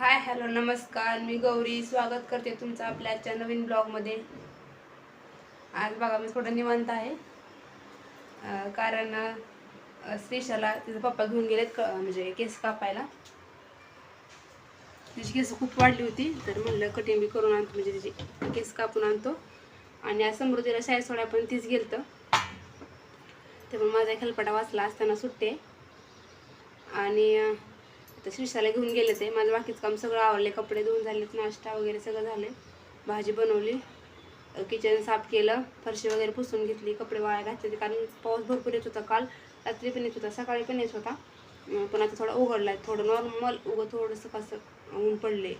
Hi hello नमस्कार. मी गौरी. स्वागत करते तुमचं आपल्या आजच्या नवीन ब्लॉगमध्ये. आज बघा मी थोडं निवांत आहे. कारण श्रीशाला तिचा पप्पा घेऊन गेलेत क म्हणजे केस कापायला. तिची केस खूप वाढली होती तर म्हणलं कटिंग बी करून आणतो म्हणजे तिची केस कापून आणतो. आणि आज समृद्धीला शाळेत सोडा पण तीच गेलतं. तेव्हा माझा एक वाचला असताना सुट्टे आणि तर आता घेऊन गेले ते. माझं बाकीचं काम सगळं आवडले कपडे धुवून झालेत नाश्ता वगैरे सगळं झाले. भाजी बनवली. किचन साफ केलं. फरशी वगैरे पुसून घेतली. कपडे वाळा घातले. कारण पाऊस भरपूर येत होता काल. रात्री पण येत होता. सकाळी पण येत होता. पण आता थोडा उघडला आहे थोडं नॉर्मल उगं थोडंसं कसं ऊन पडले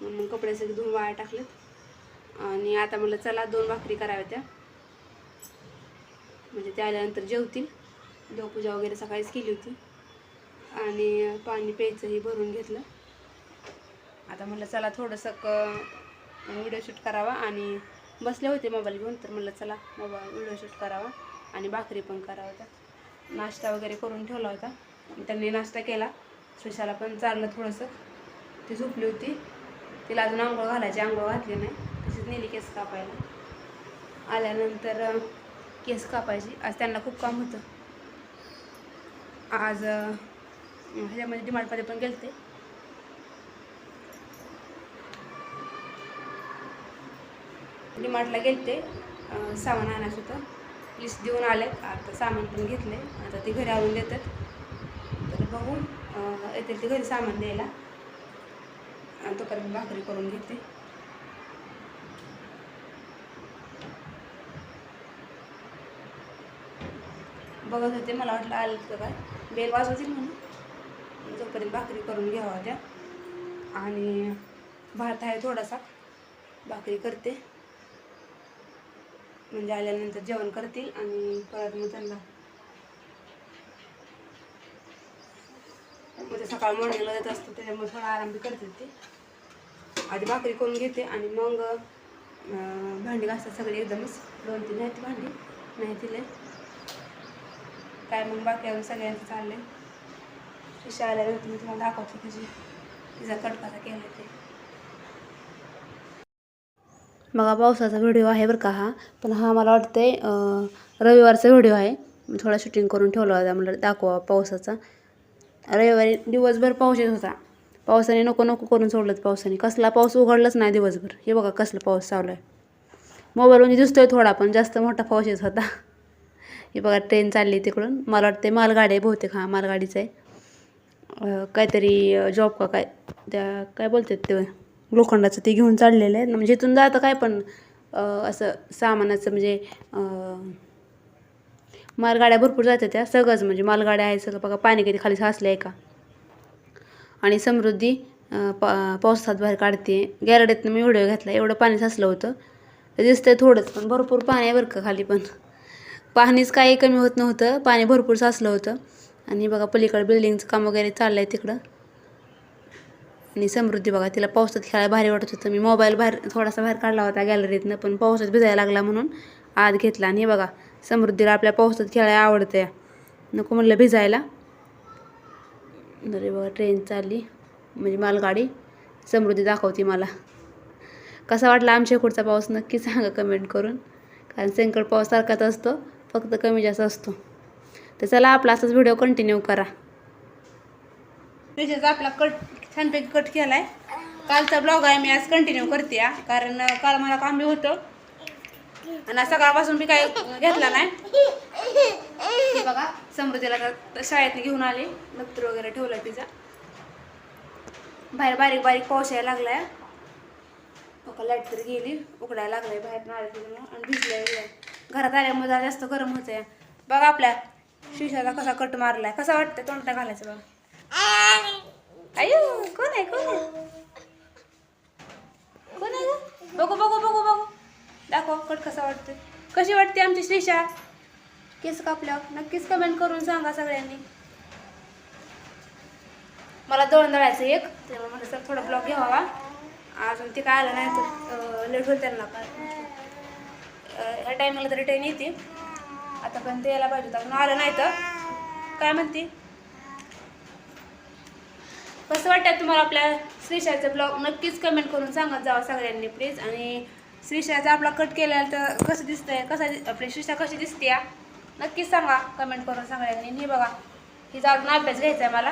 म्हणून मग कपडे सगळे धुवून वाया टाकलेत. आणि आता म्हटलं चला दोन भाकरी कराव्या त्या. म्हणजे त्या आल्यानंतर जेवतील. देवपूजा वगैरे सकाळीच केली होती. आणि पाणी प्यायचंही भरून घेतलं. आता म्हटलं चला थोडंसं क व्हिडिओ शूट करावा आणि बसले होते मोबाईल घेऊन तर म्हटलं चला मोबाईल व्हिडिओ शूट करावा आणि भाकरी पण करावा होता नाश्ता वगैरे करून ठेवला होता. त्यांनी नाश्ता केला. सुशाला पण चाललं थोडंसं. ती झोपली होती. तिला अजून आंघोळ घालायची आंघोळ घातली नाही. तशीच नेली केस कापायला. आल्यानंतर केस कापायची. आज त्यांना खूप काम होतं. आज ह्याच्यामध्ये डिमार्टमध्ये पण गेलते. डिमार्टला गेलते. सामान आणायचं होतं. लिस्ट देऊन आले आता सामान पण घेतले आता ते घरी आणून देतात. तर बघू. येतील ते घरी सामान द्यायला. आणि तोपर्यंत भाकरी करून घेते. बघत होते. मला वाटलं आलं तर काय. बेल वाजवतील म्हणून. वडील भाकरी करून घ्यावा त्या आणि भात आहे थोडासा. भाकरी करते. म्हणजे आल्यानंतर जेवण करतील आणि परत मग त्यांना. म्हणजे सकाळ मॉर्निंगला येत असतं त्याच्यामुळे थोडा आराम बी करते ते. आधी भाकरी करून घेते आणि मग भांडी घासतात सगळी एकदमच. दोन तीन आहेत भांडी. नाही तिले काय मग बाकी अजून सगळ्यांचं चाललंय? शिशा आल्यानंतर मी तुम्हाला दाखवते कशी तिचा कट कसा केला ते. बघा पावसाचा व्हिडिओ आहे बरं का हा. पण हा मला वाटतंय रविवारचा व्हिडिओ आहे. थोडा शूटिंग करून ठेवला होता म्हटलं दाखवा पावसाचा. रविवारी दिवसभर पाऊस येत होता. पावसाने नको नको करून सोडलं पावसाने. कसला पाऊस उघडलाच नाही दिवसभर. हे बघा कसला पाऊस चालू आहे. मोबाईलमध्ये दिसतोय थोडा पण जास्त मोठा पाऊस येत होता. हे बघा ट्रेन चालली तिकडून. मला वाटते मालगाडी आहे बहुतेक हा मालगाडीचं आहे. काहीतरी जॉब का काय त्या काय बोलतात ते लोखंडाचं ते घेऊन चाललेलं आहे. म्हणजे इथून जातं काय पण असं सामानाचं म्हणजे मालगाड्या भरपूर जातात त्या सगळंच म्हणजे मालगाड्या आहे सगळं. बघा पाणी किती खाली साचलं आहे का? आणि समृद्धी पा पावसात बाहेर काढते. गॅरडेतनं मी व्हिडिओ घेतला एवढं पाणी साचलं होतं. ते दिसतंय थोडंच पण भरपूर पाणी आहे बरं का खाली पण. पाणीच काही कमी होत नव्हतं पाणी भरपूर साचलं होतं. आणि बघा पलीकडे बिल्डिंगचं काम वगैरे चाललं आहे तिकडं. आणि समृद्धी बघा तिला पावसात खेळायला भारी वाटत होतं. मी मोबाईल बाहेर थोडासा बाहेर काढला होता गॅलरीतनं पण पावसात भिजायला लागला म्हणून आत घेतला. आणि हे बघा समृद्धीला आपल्या पावसात खेळायला आवडतं नको म्हणलं भिजायला. अरे बघा ट्रेन चालली म्हणजे मालगाडी. समृद्धी दाखवते मला. कसा वाटला आमच्या इकडचा पाऊस? नक्की सांगा कमेंट करून. कारण संकट पाऊस सारखाच असतो फक्त कमी जास्त असतो. तर चला आपला असाच व्हिडिओ कंटिन्यू करा. त्याच्याचा आपला कट छानपैकी कट केला आहे कालचा ब्लॉग आहे मी आज कंटिन्यू करते या कारण काल मला काम बी होतं. आणि आज सकाळपासून मी काय घेतला नाही. बघा समृद्धीला शाळेत घेऊन आले. नत्र वगैरे ठेवलं तिचा. बाहेर बारीक बारीक पाऊस यायला लागलाय. बघा लाइट तर गेली उकडायला लागलाय बाहेर नाळ आणि भिजलंय. घरात आल्यामुळे जास्त गरम होत आहे बघा आपल्या शिशाचा कसा कट मारलाय? कसा वाटतंय तोंडा घालायचं बघा. अयो कोण आहे कोण आहे? कोण आहे बघू बघू बघू बघू. दाखव कट कसा वाटतोय. कशी वाटते आमची श्रीषा केस कापल्यावर. नक्कीच कमेंट करून सांगा सगळ्यांनी. मला दळण दळायचं एक त्यामुळे मला सर थोडा ब्लॉग घ्यावा. अजून ते काय आलं नाही तर लेट होईल त्यांना काय ह्या टायमाला तरी ट्रेन येते. आता पण ते यायला पाहिजे होतं. अजून आलं नाही तर. काय म्हणते? कसं वाटतं तुम्हाला आपल्या श्रीशाचं ब्लॉग नक्कीच कमेंट करून सांगत जावा सगळ्यांनी प्लीज आणि श्रीशाचा आपला कट केला तर कसं दिसतंय? कसं आपली श्रीशा कशी दिसते? या नक्कीच सांगा. कमेंट करून सगळ्यांनी. हे बघा हिचा अजून अभ्यास घ्यायचा आहे मला.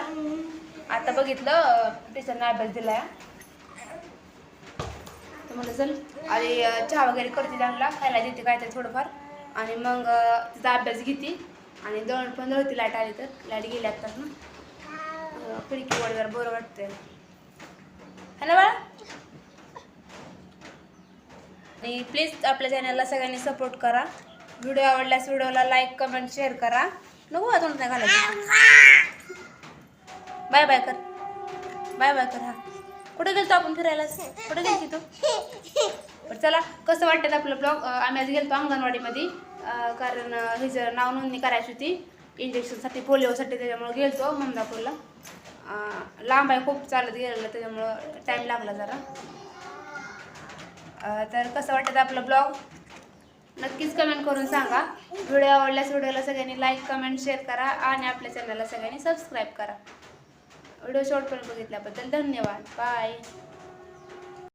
आता बघितलं टीचरने अभ्यास दिला आहे तर म्हणलं चल. आणि चहा वगैरे करते त्यांना. खायला देते काय ते थोडंफार. आणि मग तिचा अभ्यास घेते. आणि दळण पण दळती लाइट आली तर लाइट गेली आत्ताच ना. खिडकी वडगार बरं वाटतंय. हॅलो बाळा? आणि प्लीज आपल्या चॅनलला सगळ्यांनी सपोर्ट करा. व्हिडिओ आवडल्यास व्हिडिओला लाईक कमेंट शेअर करा. नको आता नाही घालायचं. बाय बाय कर. बाय बाय कर हा. कुठे गेलतो आपण फिरायला? कुठे गेलती तू? पण चला कसं वाटतं आपलं ब्लॉग आम्ही आज गेलतो अंगणवाडीमध्ये कारण अं, हिचं नाव नोंदणी करायची होती इंजेक्शनसाठी पोलिओसाठी त्याच्यामुळं गेलतो ममदापूरला लांब आहे खूप चालत गेलेलं त्याच्यामुळं टाईम लागला जरा. तर कसं वाटतं आपलं ब्लॉग नक्कीच कमेंट करून सांगा. व्हिडिओ आवडल्यास व्हिडिओला सगळ्यांनी लाईक कमेंट शेअर करा आणि आपल्या चॅनलला सगळ्यांनी सबस्क्राईब करा. व्हिडिओ शेवटपर्यंत बघितल्याबद्दल धन्यवाद. बाय